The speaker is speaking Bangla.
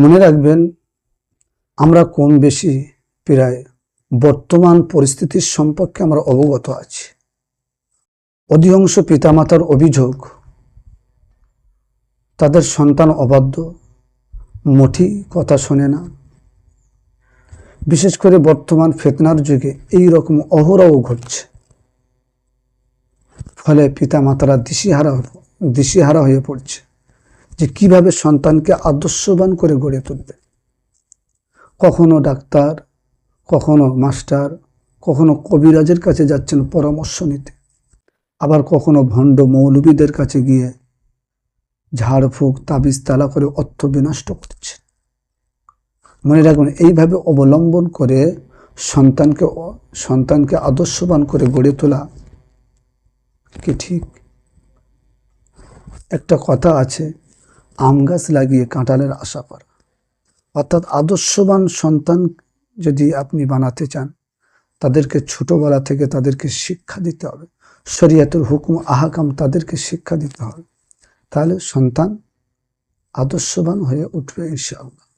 মনে রাখবেন, আমরা কম বেশি প্রায় বর্তমান পরিস্থিতির সম্পর্কে আমরা অবগত আছি। অধিকাংশ পিতামাতার অভিযোগ, তাদের সন্তান অবাধ্য মঠি কথা শোনে না। বিশেষ করে বর্তমান ফেতনার যুগে এই রকম অহরহ ঘটছে। ফলে পিতামাতারা দিশিহারা দিশিহারা হয়ে পড়ছে। যে কীভাবে সন্তানকে আদর্শবান করে গড়ে তুলবে। কখনো ডাক্তার, কখনো মাস্টার, কখনো কবিরাজের কাছে যাচ্ছেন পরামর্শ নিতে। আবার কখনো ভণ্ড মৌলবীদের কাছে গিয়ে ঝাড়ফুঁক, তাবিজ, তালা করে অর্থ বিনষ্ট করছে মনে রাখবেন, এইভাবে অবলম্বন করে সন্তানকে সন্তানকে আদর্শবান করে গড়ে তোলা কি ঠিক? একটা কথা আছে আম গাছ লাগিয়ে কাঁঠালের আশা করা। অর্থাৎ আদর্শবান সন্তান যদি আপনি বানাতে চান, তাদেরকে ছোটোবেলা থেকে তাদেরকে শিক্ষা দিতে হবে। শরীয়তের হুকুম, আহাকাম তাদেরকে শিক্ষা দিতে হবে। তাহলে সন্তান আদর্শবান হয়ে উঠবে ইনশাআল্লাহ।